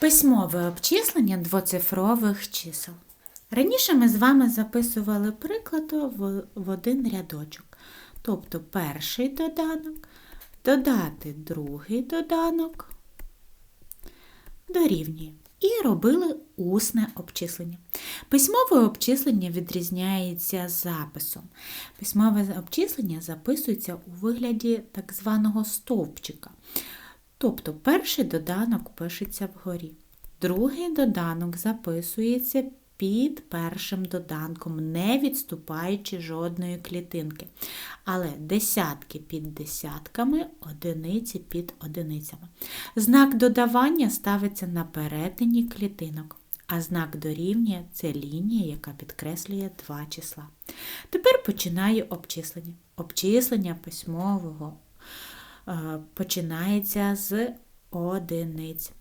Письмове обчислення двоцифрових чисел. Раніше ми з вами записували приклад в, один рядочок. Тобто перший доданок, додати другий доданок, дорівнює. І робили усне обчислення. Письмове обчислення відрізняється записом. Письмове обчислення записується у вигляді так званого стовпчика. Тобто перший доданок пишеться вгорі. Другий доданок записується під першим доданком, не відступаючи жодної клітинки. Але десятки під десятками, одиниці під одиницями. Знак додавання ставиться на перетині клітинок, а знак дорівнює це лінія, яка підкреслює два числа. Тепер починаю обчислення. Обчислення письмового починається з одиниць.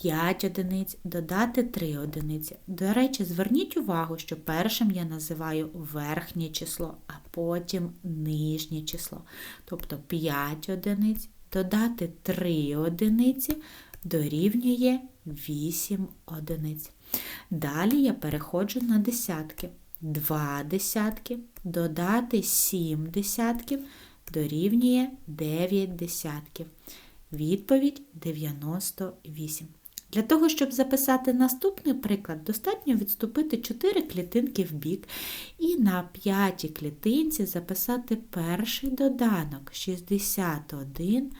5 одиниць, додати 3 одиниці. До речі, зверніть увагу, що першим я називаю верхнє число, а потім нижнє число. Тобто 5 одиниць, додати 3 одиниці дорівнює 8 одиниць. Далі я переходжу на десятки. 2 десятки, додати 7 десятків дорівнює 9 десятків. Відповідь 98. Для того, щоб записати наступний приклад, достатньо відступити 4 клітинки в бік і на п'ятій клітинці записати перший доданок 61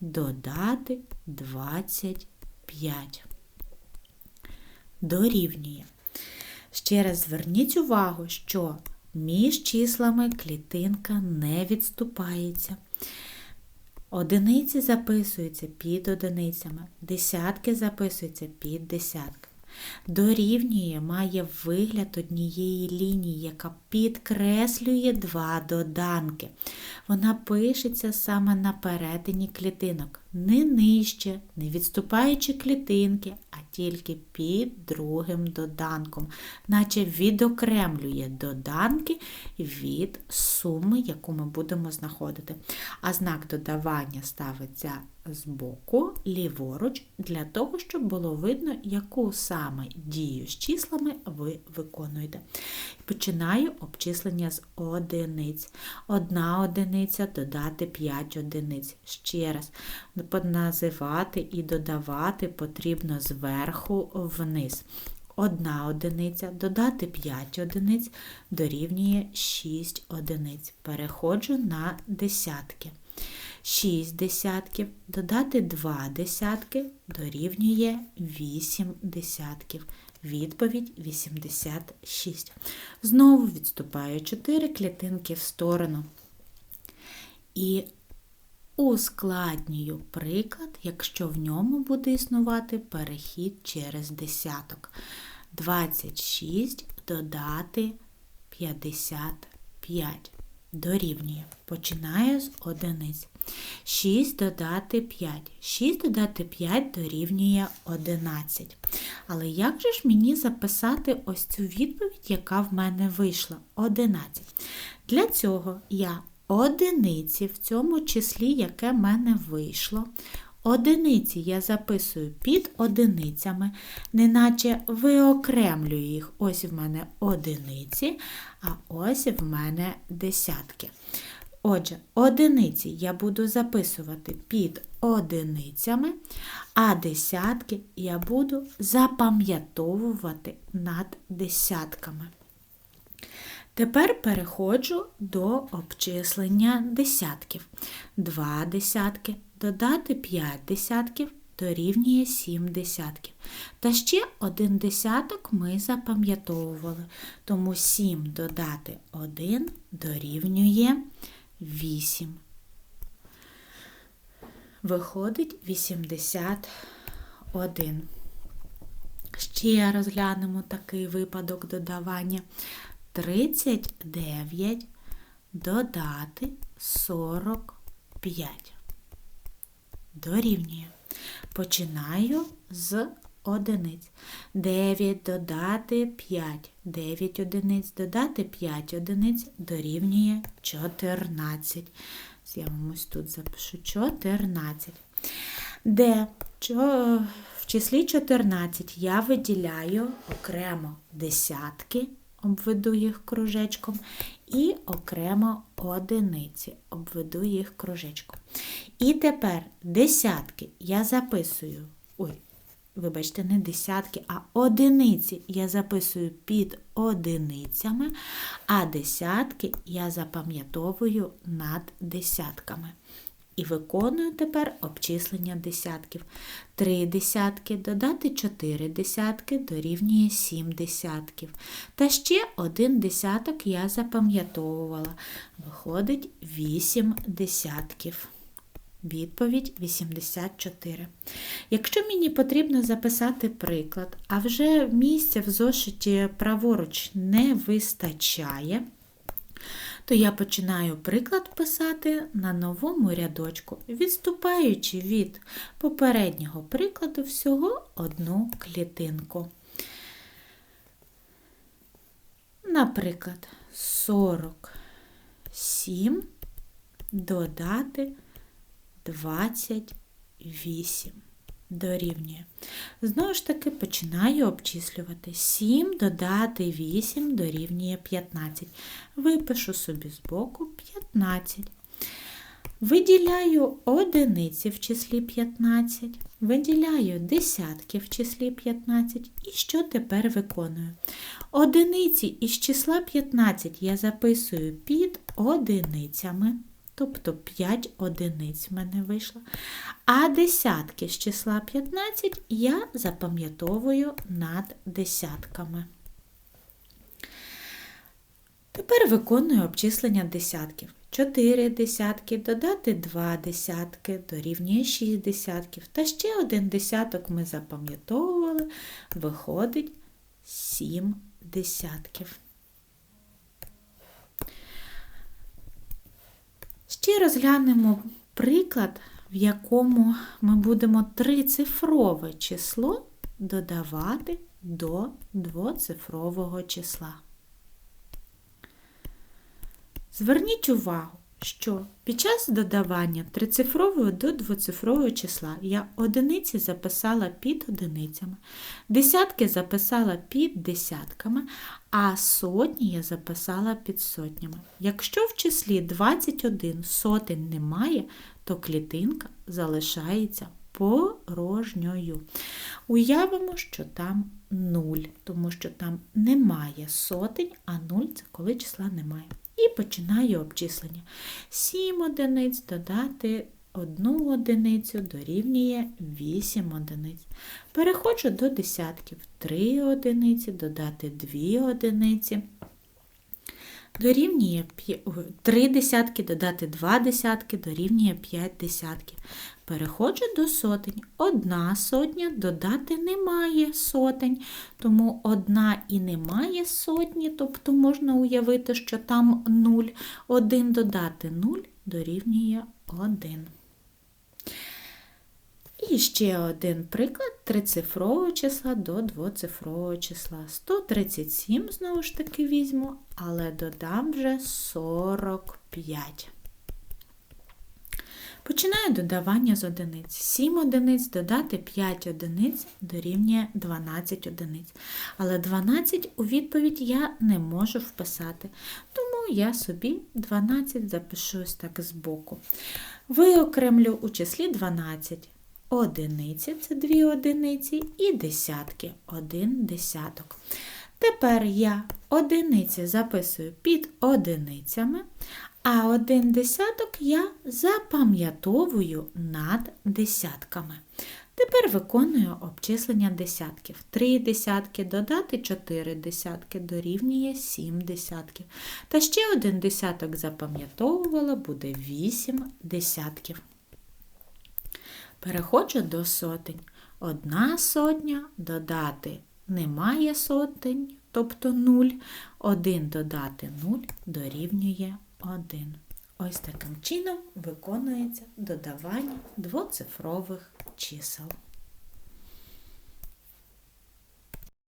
додати 25. Дорівнює. Ще раз зверніть увагу, що між числами клітинка не відступається. Одиниці записуються під одиницями, десятки записуються під десятками. Дорівнює має вигляд однієї лінії, яка підкреслює два доданки. Вона пишеться саме на перетині клітинок, не нижче, не відступаючи клітинки, тільки під другим доданком, наче відокремлює доданки від суми, яку ми будемо знаходити. А знак додавання ставиться збоку, ліворуч, для того, щоб було видно, яку саме дію з числами ви виконуєте. Починаю обчислення з одиниць. Одна одиниця додати 5 одиниць. Ще раз, називати і додавати потрібно зверху вниз. Одна одиниця додати 5 одиниць дорівнює 6 одиниць. Переходжу на десятки. 6 десятків, додати 2 десятки дорівнює 8 десятків. Відповідь 86. Знову відступаю 4 клітинки в сторону. І ускладнюю приклад, якщо в ньому буде існувати перехід через десяток. 26 додати 55 дорівнює. Починає з одиниць. 6 додати 5. 6 додати 5 дорівнює 11. Але як же ж мені записати ось цю відповідь, яка в мене вийшла? 11. Для цього я одиниці в цьому числі, яке в мене вийшло, Одиниці я записую під одиницями, неначе виокремлюю їх. Ось в мене одиниці, а ось в мене десятки. Отже, одиниці я буду записувати під одиницями, а десятки я буду запам'ятовувати над десятками. Тепер переходжу до обчислення десятків. Два десятки додати 5 десятків дорівнює 7 десятків. Та ще один десяток ми запам'ятовували, тому 7 додати 1 дорівнює 8. Виходить 81. Ще розглянемо такий випадок додавання. 39 додати 45 дорівнює. Починаю з одиниць. 9 додати 5. 9 одиниць додати 5 одиниць дорівнює 14. Я вам ось тут запишу 14. Де в числі 14 я виділяю окремо десятки, обведу їх кружечком, і окремо одиниці, обведу їх кружечком. І тепер десятки я записую. Ой, вибачте, не десятки, а одиниці я записую під одиницями, а десятки я запам'ятовую над десятками. І виконую тепер обчислення десятків. Три десятки додати чотири десятки дорівнює сім десятків. Та ще один десяток я запам'ятовувала. Виходить вісім десятків. Відповідь 84. Якщо мені потрібно записати приклад, а вже місця в зошиті праворуч не вистачає, то я починаю приклад писати на новому рядочку, відступаючи від попереднього прикладу всього одну клітинку. Наприклад, 47 додати 28 дорівнює. Знову ж таки, починаю обчислювати. 7 додати 8 дорівнює 15. Випишу собі збоку 15. Виділяю одиниці в числі 15, виділяю десятки в числі 15. І що тепер виконую? Одиниці із числа 15 я записую під одиницями тобто 5 одиниць в мене вийшло. А десятки з числа 15 я запам'ятовую над десятками. Тепер виконую обчислення десятків. 4 десятки додати 2 десятки дорівнює 6 десятків. Та ще один десяток ми запам'ятовували, виходить 7 десятків. Ще розглянемо приклад, в якому ми будемо трицифрове число додавати до двоцифрового числа. Зверніть увагу, що під час додавання трицифрового до двоцифрового числа я одиниці записала під одиницями, десятки записала під десятками, а сотні я записала під сотнями. Якщо в числі 21 сотень немає, то клітинка залишається порожньою. Уявимо, що там 0, тому що там немає сотень, а 0 це коли числа немає. І починаю обчислення. 7 одиниць додати 1 одиницю дорівнює 8 одиниць. Переходжу до десятків. 3 одиниці додати 2 одиниці. Дорівнює 3 десятки додати 2 десятки дорівнює 5 десятків. Переходжу до сотень. Одна сотня додати немає сотень, тому одна і немає сотні, тобто можна уявити, що там 0. Один додати 0 дорівнює 1. І ще один приклад трицифрового числа до двоцифрового числа. 137, знову ж таки, візьму, але додам вже 45. Починаю додавання з одиниць. 7 одиниць додати 5 одиниць дорівнює 12 одиниць. Але 12 у відповідь я не можу вписати, тому я собі 12 запишу ось так збоку. Виокремлю у числі 12 одиниці це 2 одиниці, і десятки один десяток. Тепер я одиниці записую під одиницями, а один десяток я запам'ятовую над десятками. Тепер виконую обчислення десятків. Три десятки додати 4 десятки дорівнює 7 десятків. Та ще один десяток запам'ятовувала, буде 8 десятків. Переходжу до сотень. Одна сотня додати немає сотень, тобто 0. Один додати 0 дорівнює 1. Ось таким чином виконується додавання двоцифрових чисел.